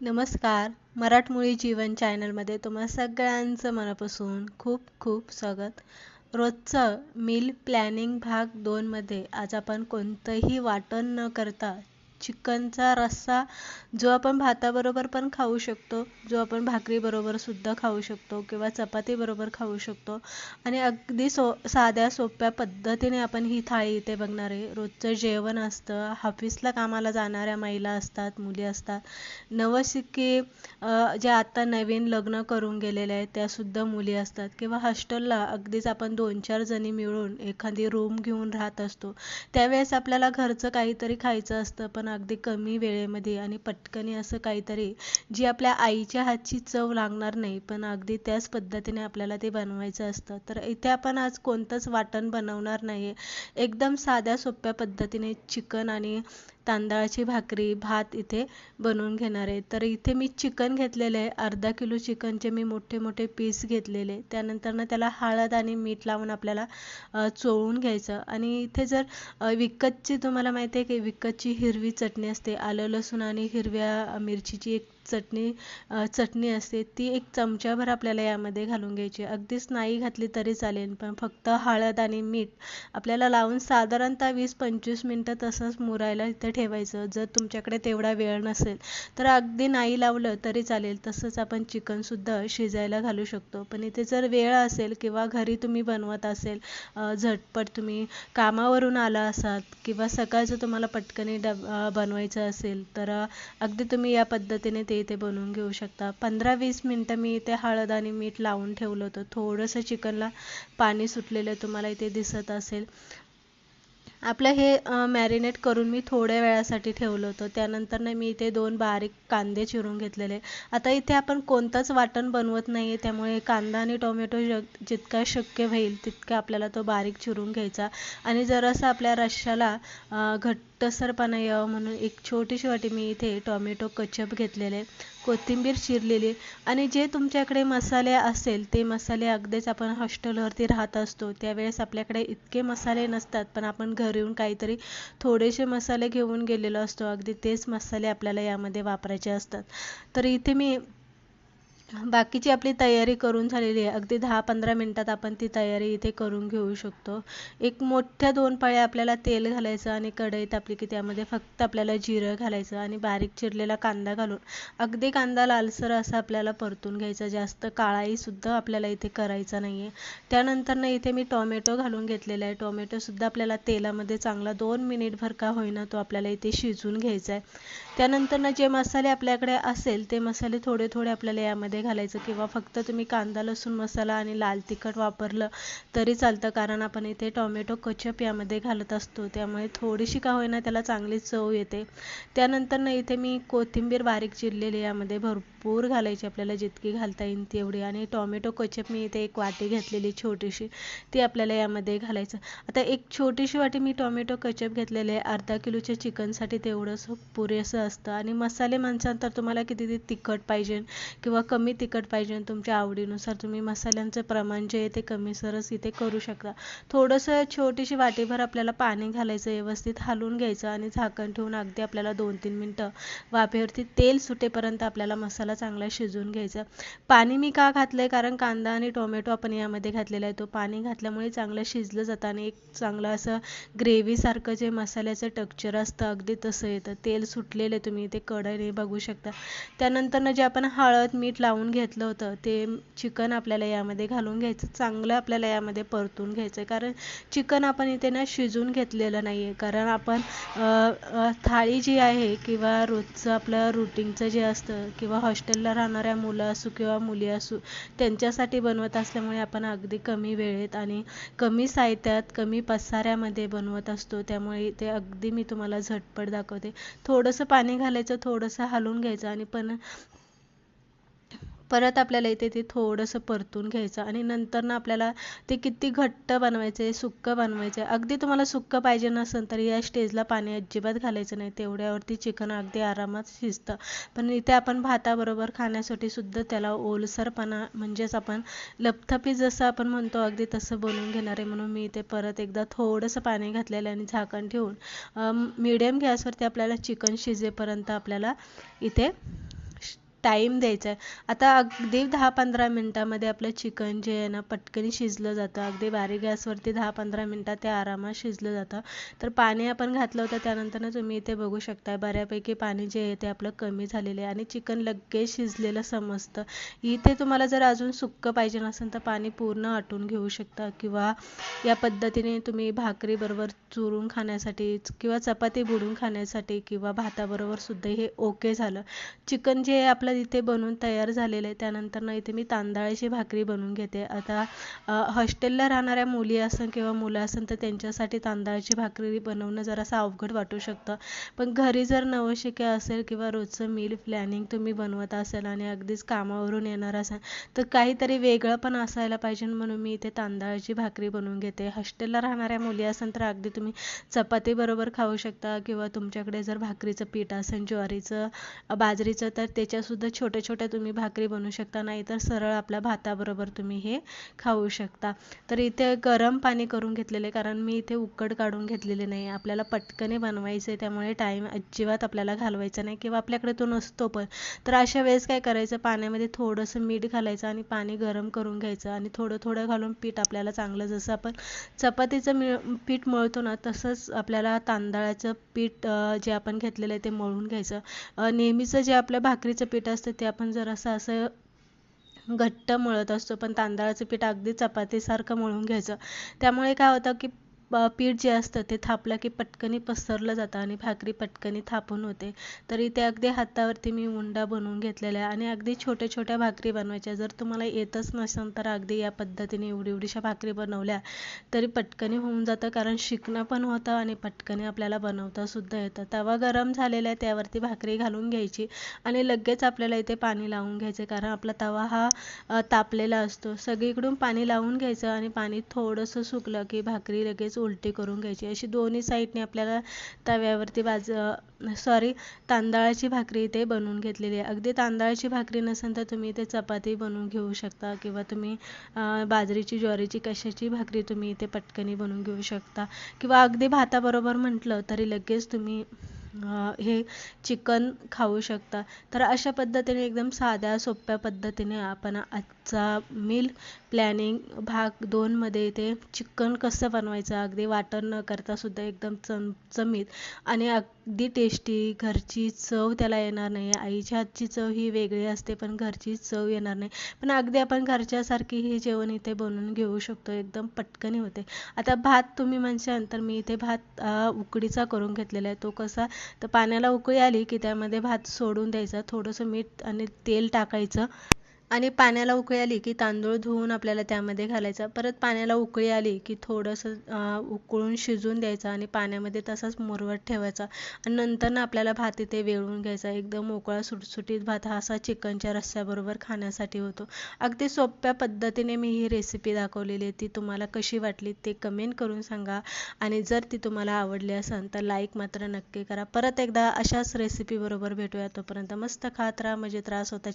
नमस्कार. मराठमोळी जीवन चॅनलमध्ये तुम्हा सगळ्यांचं मनापासून खूप खूप स्वागत. रोजचं मील प्लॅनिंग भाग दोनमध्ये आज आपण कोणतंही वाटण न करता चिकनचा रस्सा जो आपण भाताबरोबर पण खाऊ शकतो जो आपण भाकरीबरोबर सुद्धा खाऊ शकतो किंवा चपातीबरोबर खाऊ शकतो. आणि अगदी सो साध्या सोप्या पद्धतीने आपण ही थाळी इथे बघणार आहे. रोजचं जेवण असतं ऑफिसला कामाला जाणाऱ्या महिला असतात मुली असतात. नवशिके जे आता नवीन लग्न करून गेलेल्या आहेत त्यासुद्धा मुली असतात. किंवा हॉस्टेलला अगदीच आपण दोन चार जणी मिळून एखादी रूम घेऊन राहत असतो. त्यावेळेस आपल्याला घरचं काहीतरी खायचं असतं पण अगदी कमी वेळेमध्ये आणि पटकन असं काहीतरी जी आपल्या आईच्या हातची चव लागणार नाही पण अगदी त्याच पद्धतीने आपल्याला ते बनवायचं असतं. तर इथे आपण आज कोणतंच वाटण बनवणार नाही एकदम साध्या सोप्या पद्धतीने चिकन आणि तांदळाची भाकरी भात इथे बनवून घेणार आहे. तर इथे मी चिकन घेतलेलं आहे. अर्धा किलो चिकनचे मी मोठे मोठे पीस घेतलेले त्यानंतर ना त्याला हळद आणि मीठ लावून आपल्याला चोळून घ्यायचं. आणि इथे जर विकतची तुम्हाला माहिती आहे की विकतची हिरवी चटणी असते. आलं लसूण आणि हिरव्या मिरचीची एक चटणी चटणी असते ती एक चमच्याभर आपल्याला यामध्ये घालून घ्यायची. अगदीच नाही घातली तरी चालेल पण फक्त हळद आणि मीठ. आपल्याला लावून साधारणतः वीस पंचवीस मिनटं तसंच मुरायला इथं ठेवायचं. जर तुमच्याकडे तेवढा वेळ नसेल तर अगदी नाही लावलं तरी चालेल. तसंच आपण चिकनसुद्धा शिजायला घालू शकतो. पण इथे जर वेळ असेल किंवा घरी तुम्ही बनवत असेल झटपट तुम्ही कामावरून आला असाल किंवा सकाळचं तुम्हाला पटकनी डब बनवायचं असेल तर अगदी तुम्ही या पद्धतीने ते इथे बनवून घेऊ शकता. पंधरा वीस मिनटं मी इथे हळद आणि मीठ लावून ठेवलं होतं. थोडंसं चिकनला पाणी सुटलेलं तुम्हाला इथे दिसत असेल. आपलं हे मॅरिनेट करून मी थोड्या वेळासाठी ठेवलं होतं. त्यानंतर ना मी इथे दोन बारीक कांदे चिरून घेतलेले. आता इथे आपण कोणतंच वाटण बनवत नाही आहे त्यामुळे कांदा आणि टोमॅटो जितका शक्य होईल तितका आपल्याला तो बारीक चिरून घ्यायचा. आणि जरासा आपल्या रश्श्याला घट्टसरपणा यावं म्हणून एक छोटीशी वाटी मी इथे टोमॅटो कचप घेतलेले. कोथिंबीर चिरलेली आणि जे तुमच्याकडे मसाले असेल ते मसाले अगदीच आपण हॉस्टेलवरती राहत असतो. त्यावेळेस आपल्याकडे इतके मसाले नसतात पण आपण घरी येऊन काहीतरी थोडेसे मसाले घेऊन गेलेलो असतो. अगदी तेच मसाले आपल्याला यामध्ये वापरायचे असतात. तर इथे मी बाकीची आपली तयारी करून झालेली आहे. अगदी दहा पंधरा मिनटात आपण ती तयारी इथे करून घेऊ शकतो. एक मोठ्या दोन पाळ्या आपल्याला तेल घालायचं आणि कढईत आपली की त्यामध्ये फक्त आपल्याला जिरं घालायचं आणि बारीक चिरलेला कांदा घालून. अगदी कांदा लालसर असा आपल्याला परतून घ्यायचा. जास्त काळाही सुद्धा आपल्याला इथे करायचा नाही आहे त्यानंतर ना इथे मी टोमॅटो घालून घेतलेला आहे. टोमॅटोसुद्धा आपल्याला तेलामध्ये चांगला दोन मिनिटभर का होईना तो आपल्याला इथे शिजून घ्यायचा आहे. त्यानंतर ना जे मसाले आपल्याकडे असेल ते मसाले थोडे थोडे आपल्याला यामध्ये घालायचं किंवा फक्त तुम्ही कांदा लसूण मसाला आणि लाल तिखट वापरलं तरी चालतं. कारण आपण इथे टोमॅटो कचप यामध्ये घालत असतो. त्यामुळे थोडीशी का होईना त्याला चांगली चव येते. त्यानंतर ना इथे मी कोथिंबीर बारीक चिरलेली यामध्ये भरपूर घालायची आपल्याला जितकी घालता येईल तेवढी. आणि टोमॅटो कचप मी इथे एक वाटी घेतलेली छोटीशी ती आपल्याला यामध्ये घालायचं. आता एक छोटीशी वाटी मी टोमॅटो कचप घेतलेले आहे. अर्धा किलोच्या चिकनसाठी तेवढंच पुरेसं असतं. आणि मसाले तर तुम्हाला किती तिखट पाहिजे किंवा कमी कमी तिखट पाहिजे तुमच्या आवडीनुसार तुम्ही मसाल्यांचं प्रमाण जे आहे ते कमी सरस इथे करू शकता. थोडंसं छोटीशी वाटीभर आपल्याला पाणी घालायचं व्यवस्थित हलवून घ्यायचं आणि झाकण ठेवून अगदी आपल्याला दोन तीन मिनटं वाफेवरती तेल सुटेपर्यंत आपल्याला मसाला चांगला शिजवून घ्यायचा. पाणी मी का घातलं आहे कारण कांदा आणि टोमॅटो आपण यामध्ये घातलेला आहे. तो पाणी घातल्यामुळे चांगलं शिजलं जातं आणि एक चांगलं असं ग्रेव्हीसारखं जे मसाल्याचं टेक्चर असतं अगदी तसं येतं. तेल सुटलेलं तुम्ही ते कढईने बघू शकता. त्यानंतर जे आपण हळद मीठ लावून लावून घेतलं होतं. ते चिकन आपल्याला यामध्ये घालून घ्यायचं चांगलं आपल्याला यामध्ये परतून घ्यायचं आहे कारण चिकन आपण इथे ना शिजून घेतलेलं नाही आहे कारण आपण थाळी जी आहे किंवा रोजचं आपलं रुटीनचं जे असतं किंवा हॉस्टेलला राहणाऱ्या मुलं असू किंवा मुली असू त्यांच्यासाठी बनवत असल्यामुळे आपण अगदी कमी वेळेत आणि कमी साहित्यात कमी पसाऱ्यामध्ये बनवत असतो. त्यामुळे ते अगदी मी तुम्हाला झटपट दाखवते. थोडंसं पाणी घालायचं थोडंसं हलवून घ्यायचं आणि पण परत आपल्याला इथे ते थोडंसं परतून घ्यायचं आणि नंतर ना आपल्याला ते किती घट्ट बनवायचं आहे सुक्कं बनवायचं आहे. अगदी तुम्हाला सुक्कं पाहिजे नसेल तर या स्टेजला पाणी अजिबात घालायचं नाही. तेवढ्यावरती चिकन अगदी आरामात शिजतं. पण इथे आपण भाताबरोबर खाण्यासाठी सुद्धा त्याला ओलसरपणा म्हणजेच आपण लपथपी जसं आपण म्हणतो अगदी तसं बनवून घेणार आहे. म्हणून मी इथे परत एकदा थोडंसं पाणी घातलेलं आणि झाकण ठेवून मिडियम गॅसवरती आपल्याला चिकन शिजेपर्यंत आपल्याला इथे टाईम द्यायचा आहे आता अगदी दहा पंधरा मिनटामध्ये आपलं चिकन जे आहे ना पटकन शिजलं जातं. अगदी बारीक गॅसवरती दहा पंधरा मिनटात ते आरामात शिजलं जातं. तर पाणी आपण घातलं होतं त्यानंतर तुम्ही इथे बघू शकता बऱ्यापैकी पाणी जे आहे ते आपलं कमी झालेलं आहे. आणि चिकन लगेच शिजलेलं समजतं. इथे तुम्हाला जर अजून सुक्कं पाहिजे नसेल तर पाणी पूर्ण आटून घेऊ शकता. किंवा या पद्धतीने तुम्ही भाकरीबरोबर चुरून खाण्यासाठी किंवा चपाती बुडून खाण्यासाठी किंवा भाताबरोबर सुद्धा हे ओके झालं. चिकन जे आपलं इथे बनवून तयार झालेलं आहे त्यानंतर ना इथे मी तांदळाची भाकरी बनवून घेते. आता हॉस्टेलला राहणाऱ्या मुली असेल किंवा मुलं असेल तर त्यांच्यासाठी तांदळाची भाकरी बनवणं जरासं अवघड वाटू शकतं. पण घरी जर नवशिक्या असेल किंवा रोजचं मील प्लॅनिंग तुम्ही बनवत असाल आणि अगदीच कामावरून येणार असाल तर काहीतरी वेगळं पण असायला पाहिजे म्हणून मी इथे तांदळाची भाकरी बनवून घेते. हॉस्टेलला राहणाऱ्या मुली असेल तर अगदी तुम्ही चपातीबरोबर खाऊ शकता किंवा तुमच्याकडे जर भाकरीचं पीठ असेल ज्वारीचं बाजरीचं तर त्याच्यासुद्धा छोट्या छोट्या तुम्ही भाकरी बनवू शकता नाहीतर सरळ आपल्या भाताबरोबर तुम्ही हे खाऊ शकता. तर इथे गरम पाणी करून घेतलेले कारण मी इथे उकड काढून घेतलेले नाही. आपल्याला पटकने बनवायचं आहे त्यामुळे टाईम अजिबात आपल्याला घालवायचा नाही किंवा आपल्याकडे तो नसतो पण. तर अशा वेळेस काय करायचं पाण्यामध्ये थोडंसं मीठ घालायचं आणि पाणी गरम करून घ्यायचं आणि थोडं थोडं घालून पीठ आपल्याला चांगलं जसं आपण चपातीचं मिळ पीठ मळतो ना तसंच आपल्याला तांदळाचं पीठ जे आपण घेतलेलं आहे ते मळून घ्यायचं. नेहमीचं जे आपलं भाकरीचं पीठ असतं ते आपण जरासं असं घट्ट मळत असतो पण तांदळाचं पीठ अगदी चपातीसारखं मळून घ्यायचं. त्यामुळे काय होतं की पीठ जे असतं ते थापलं की पटकनी पसरलं जातं आणि भाकरी पटकनी थापून होते. तर इथे अगदी हातावरती मी उंडा बनवून घेतलेला आहे आणि अगदी छोट्या छोट्या भाकरी बनवायच्या. जर तुम्हाला येतच नसेल तर अगदी या पद्धतीने एवढी एवढीशा भाकरी बनवल्या तरी पटकनी होऊन जातं. कारण शिकणं पण होतं आणि पटकनी आपल्याला बनवता सुद्धा येतं. तवा गरम झालेला आहे त्यावरती भाकरी घालून घ्यायची आणि लगेच आपल्याला इथे पाणी लावून घ्यायचं. कारण आपला तवा हा तापलेला असतो. सगळीकडून पाणी लावून घ्यायचं आणि पाणी थोडंसं सुकलं की भाकरी लगेच उलटी करून घ्यायची. अशी दोन्ही साईडने आपल्याला तव्यावरती बाज सॉरी तांदळाची भाकरी इथे बनवून घेतलेली आहे. अगदी तांदळाची भाकरी नसेल तर तुम्ही इथे चपाती बनवून घेऊ शकता किंवा तुम्ही बाजरीची ज्वारीची कशाची भाकरी तुम्ही इथे पटकनी बनवून घेऊ शकता. किंवा अगदी भाताबरोबर म्हटलं तरी लगेच तुम्ही हे चिकन खाऊ शकता. तर अशा पद्धतीने एकदम साध्या सोप्या पद्धतीने आपण आजचा मील प्लॅनिंग भाग दोनमध्ये ते चिकन कसं बनवायचं अगदी वाटण न करता सुद्धा एकदम चमचमीत आणि अगदी टेस्टी घरची चव त्याला येणार नाही. आईच्या हातची चव ही वेगळी असते पण घरची चव येणार नाही. पण अगदी आपण घरच्यासारखी हे जेवण इथे बनवून घेऊ शकतो एकदम पटकनी होते. आता भात तुम्ही म्हणशाल तर मी इथे भात उकडीचा करून घेतलेला आहे. तो कसा तर पाण्याला उकळी आली की त्यामध्ये भात सोडून द्यायचा. थोडंसं मीठ आणि तेल टाकायचं. आणि पाण्याला उकळी आली की तांदूळ धुवून आपल्याला त्यामध्ये घालायचा. परत पाण्याला उकळी आली की थोडंसं उकळून शिजून द्यायचं आणि पाण्यामध्ये तसाच मुरवत ठेवायचा. आणि नंतर ना आपल्याला भात इथे वेळून घ्यायचा. एकदम मोकळा सुटसुटीत भात हा असा चिकनच्या रस्स्याबरोबर खाण्यासाठी होतो. अगदी सोप्या पद्धतीने मी ही रेसिपी दाखवलेली आहे. ती तुम्हाला कशी वाटली ते कमेंट करून सांगा. आणि जर ती तुम्हाला आवडली असेल तर लाईक मात्र नक्की करा. परत एकदा अशाच रेसिपीबरोबर भेटूया. तोपर्यंत मस्त खात राहा मजेत राहा स्वतःची